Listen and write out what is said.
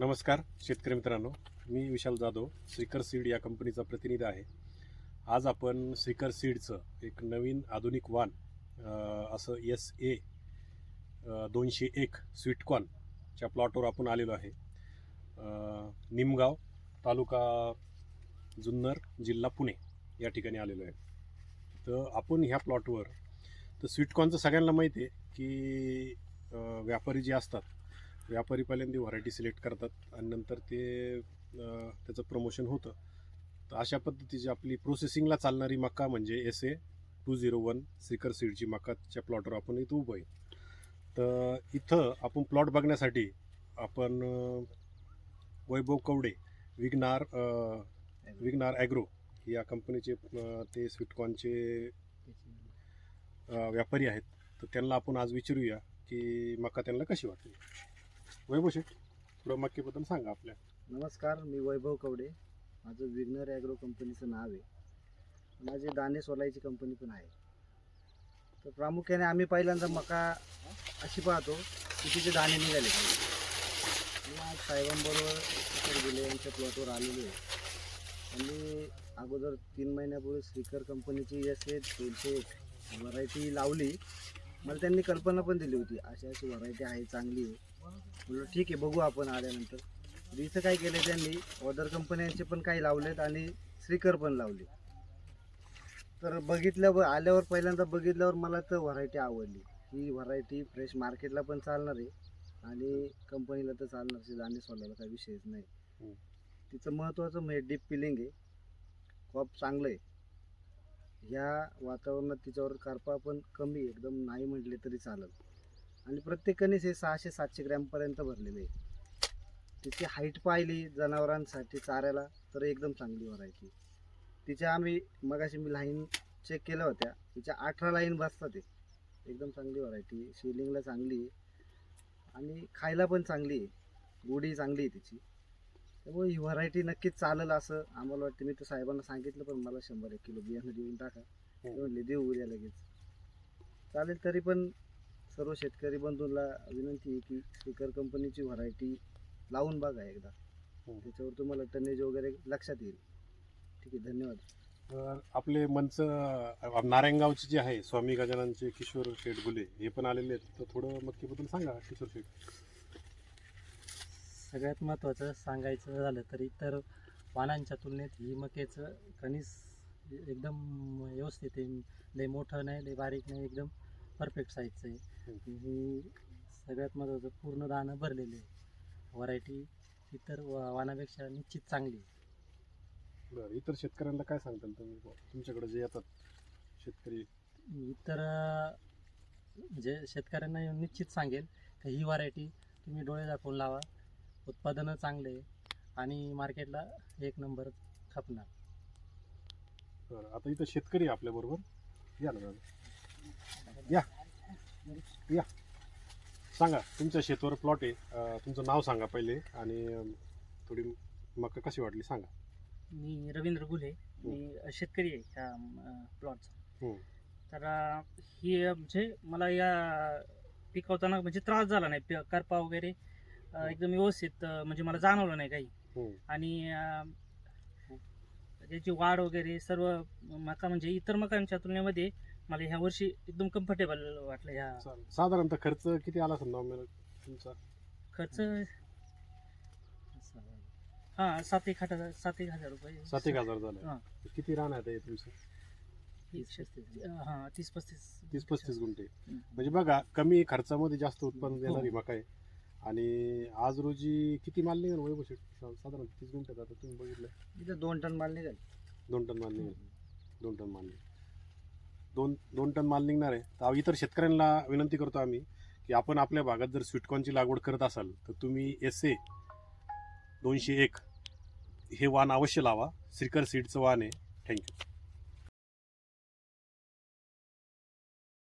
नमस्कार शेतकरी मित्रांनो. मी विशाल जाधव श्रीकर सीड या कंपनीचा प्रतिनिधी आहे. आज आपण श्रीकर सीडचं एक नवीन आधुनिक वान असं एस ए दोनशे एक स्वीटकॉर्नच्या प्लॉटवर आपण आलेलो आहे. निमगाव तालुका जुन्नर जिल्हा पुणे या ठिकाणी आलेलो आहे. तर आपण ह्या प्लॉटवर तर स्वीटकॉर्नचं सगळ्यांना माहिती आहे की व्यापारी जे असतात व्यापारी पहिल्यांदा व्हरायटी सिलेक्ट करतात आणि नंतर ते त्याचं प्रमोशन होतं. तर अशा पद्धतीची आपली प्रोसेसिंगला चालणारी मका म्हणजे S A two zero one Shreekar सीडची मकाच्या प्लॉटवर आपण इथं उभं आहे. तर इथं आपण प्लॉट बघण्यासाठी आपण वैभव कवडे विग्नार विग्नार ॲग्रो या कंपनीचे ते स्वीटकॉर्नचे व्यापारी आहेत. तर त्यांना आपण आज विचारूया की मका त्यांना कशी वाटली? वैभव शेठ थोडं सांगा आपल्या. नमस्कार मी वैभव कवडे. माझं विग्नर ॲग्रो कंपनीचं नाव आहे. माझे दाणे सोलायची कंपनी पण आहे. तर प्रामुख्याने आम्ही पहिल्यांदा मका अशी पाहतो की तिचे दाणे निघाले. पाहिजे मी आज साहेबांबरोबर गेले यांच्या प्लॉटवर आलेलो आहे. आणि अगोदर तीन महिन्यापूर्वी स्पीकर कंपनीची एस ए दोनशे एक व्हरायटी लावली. मला त्यांनी कल्पना पण दिली होती अशी अशी व्हरायटी आहे चांगली आहे. म्हणलं ठीक आहे बघू आपण आल्यानंतर. तर इथं काय केलं त्यांनी अदर कंपन्यांचे पण काही लावलेत आणि श्रीकर पण लावले. तर बघितल्यावर आल्यावर पहिल्यांदा बघितल्यावर मला तर व्हरायटी आवडली. ही व्हरायटी फ्रेश मार्केटला पण चालणार आहे आणि कंपनीला तर चालणार आहे आणि सोलायला काही विषयच नाही. तिचं महत्त्वाचं म्हणजे डीप पिलिंग आहे. क्रॉप चांगलं आहे. ह्या वातावरणात तिच्यावर कारपा पण कमी आहे, एकदम नाही म्हटले तरी चालेल. आणि प्रत्येकानेच हे सहाशे सातशे ग्रॅमपर्यंत भरलेले आहे. तिची हाईट पाहिली जनावरांसाठी चाऱ्याला तर एकदम चांगली व्हरायटी. तिच्या आम्ही मगाशी मी लाईन चेक केल्या होत्या. तिच्या अठरा लाईन बसतात ते एकदम चांगली व्हरायटी शिलिंगला चांगली आहे. आणि खायला पण चांगली आहे. गोडी चांगली आहे तिची. त्यामुळे ही व्हरायटी नक्कीच चालेल असं. आम्हाला वाटतं मी तर साहेबांना सांगितलं पण मला शंभर एक किलो बियाणं देऊन टाका. ते म्हणले देऊ उद्या लगेच. चालेल तरी पण सर्व शेतकरी बंधूंना विनंती आहे की स्पीकर कंपनीची व्हरायटी लावून बघा एकदा. हो. त्याच्यावर तुम्हाला टनेज वगैरे लक्षात येईल. ठीक आहे धन्यवाद. तर आपले मंच नारायणगावचे जे आहे स्वामी गजाननचे किशोर शेठ गुले हे पण आलेले आहेत. तर थोडं मक्केबद्दल सांगा किशोर शेठ सगळ्यात महत्त्वाचं सांगायचं झालं तर इतर वाणांच्या तुलनेत ही मकेचं कणीस एकदम व्यवस्थित आहे. लय मोठं नाही लय बारीक नाही एकदम परफेक्ट साईजचं आहे. ही सगळ्यात महत्त्वाचं पूर्ण दाणं भरलेले आहे. व्हरायटी इतर वाणापेक्षा निश्चित चांगली आहे. बरं इतर शेतकऱ्यांना काय सांगताल तुम्ही? तुमच्याकडे जे येतात शेतकरी. इतर म्हणजे शेतकऱ्यांना येऊन निश्चित सांगेल की ही व्हरायटी तुम्ही डोळे दाखवून लावा. उत्पादनं चांगले आणि मार्केटला एक नंबर खपणार. बरं आता इथं शेतकरी आहे आपल्याबरोबर या ना दादा. या. या. सांगा तुमच्या शेतावर प्लॉट आहे. अं, तुमचं नाव सांगा पहिले आणि अं, थोडी मका कशी वाटली सांगा. मी रवींद्र गुले मी शेतकरी आहे ह्या प्लॉटचा हम्म. तर अं, ही म्हणजे मला या पिकवताना म्हणजे त्रास झाला नाही. पि- करपा वगैरे अं, एकदम व्यवस्थित अं, म्हणजे मला जाणवलं नाही काही. हम्म. आणि अं, त्याची वाढ वगैरे सर्व मका म्हणजे इतर मकांच्या तुलनेमध्ये मला ह्या वर्षी एकदम कम्फर्टेबल वाटलं ह्या. चालेल. साधारणतः खर्च किती आला समजा तुमचा? खर्च हां सात एक हजार सात एक हजार रुपये. सात एक हजार झाला. हां. किती रान आहे ते तुमचं? हां तीस पस्तीस. तीस पस्तीस गुंठे. म्हणजे बघा कमी खर्चामध्ये जास्त उत्पन्न देणारी मका आहे. आणि आज रोजी किती माल निघेल वैभव? सा- साधारण तीस गुंठ्यात आता तुम्ही बघितलं इथं दोन टन माल निघाल. दोन टन माल निघेल. दोन टन माल निघेल. दोन दोन टन माल निघणार आहे. तर इतर शेतकऱ्यांना विनंती करतो आम्ही की आपण आपल्या भागात जर स्वीटकॉर्नची लागवड करत असाल तर तुम्ही एस ए दोनशे एक हे वाण अवश्य लावा. श्रीकर सीडचं वाण आहे. थँक्यू